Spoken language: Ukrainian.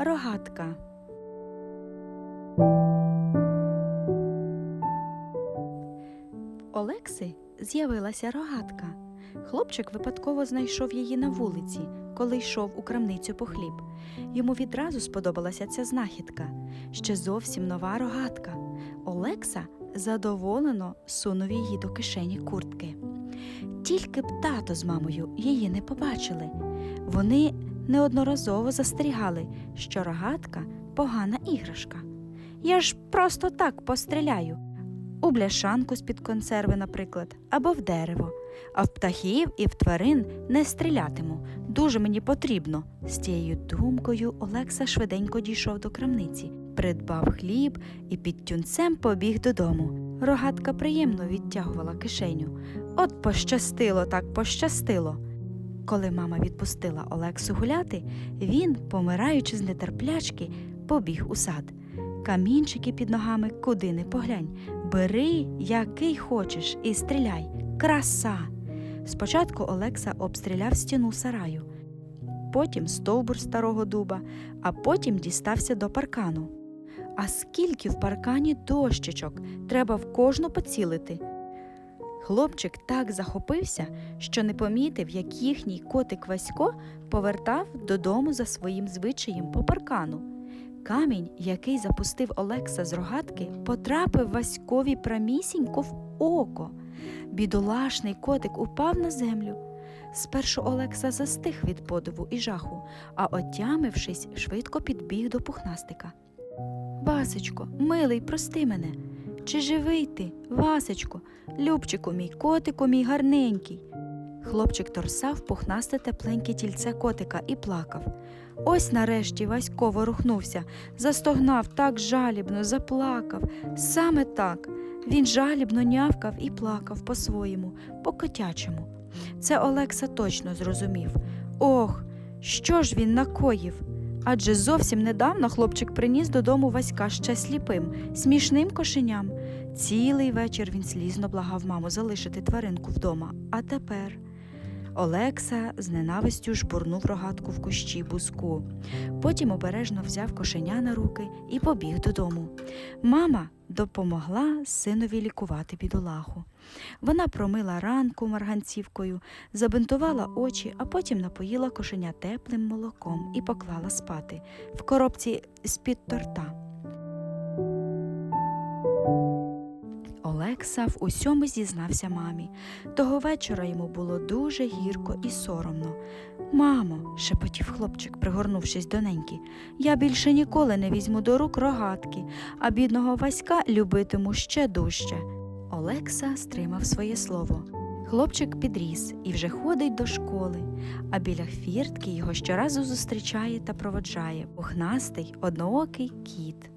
Рогатка. Олекси з'явилася рогатка. Хлопчик випадково знайшов її на вулиці, коли йшов у крамницю по хліб. Йому відразу сподобалася ця знахідка. Ще зовсім нова рогатка. Олекса задоволено сунув її до кишені куртки. Тільки б тато з мамою її не побачили. Вони неодноразово застерігали, що рогатка погана іграшка. Я ж просто так постріляю. У бляшанку з-під консерви, наприклад, або в дерево. А в птахів і в тварин не стрілятиму. Дуже мені потрібно. З цією думкою Олекса швиденько дійшов до крамниці, придбав хліб і під тюнцем побіг додому. Рогатка приємно відтягувала кишеню. От пощастило, так пощастило. Коли мама відпустила Олексу гуляти, він, помираючи з нетерплячки, побіг у сад. Камінчики під ногами куди не поглянь. Бери, який хочеш, і стріляй. Краса! Спочатку Олекса обстріляв стіну сараю, потім стовбур старого дуба, а потім дістався до паркану. А скільки в паркані дощечок, треба в кожну поцілити. Хлопчик так захопився, що не помітив, як їхній котик Васько повертав додому за своїм звичаєм по паркану. Камінь, який запустив Олекса з рогатки, потрапив Васькові прямісінько в око. Бідолашний котик упав на землю. Спершу Олекса застиг від подиву і жаху, а отямившись, швидко підбіг до пухнастика. Васечко, милий, прости мене. Чи живий ти, Васечко, Любчику мій, котику мій гарненький. Хлопчик торсав пухнасте тепленьке тільце котика і плакав. Ось нарешті Васько ворухнувся, застогнав так жалібно, заплакав. Саме так. Він жалібно нявкав і плакав по-своєму, по-котячому. Це Олекса точно зрозумів. Ох, що ж він накоїв? Адже зовсім недавно хлопчик приніс додому Васька ще сліпим, смішним кошеням. Цілий вечір він слізно благав маму залишити тваринку вдома. А тепер. Олекса з ненавистю жбурнув рогатку в кущі бузку. Потім обережно взяв кошеня на руки і побіг додому. Мама допомогла синові лікувати бідолаху. Вона промила ранку марганцівкою, забинтувала очі, а потім напоїла кошеня теплим молоком і поклала спати в коробці з-під торта. Олекса усьому зізнався мамі. Того вечора йому було дуже гірко і соромно. Мамо, шепотів хлопчик, пригорнувшись до неньки, я більше ніколи не візьму до рук рогатки, а бідного Васька любитиму ще дужче. Олекса стримав своє слово. Хлопчик підріс і вже ходить до школи, а біля хвіртки його щоразу зустрічає та проводжає пухнастий одноокий кіт.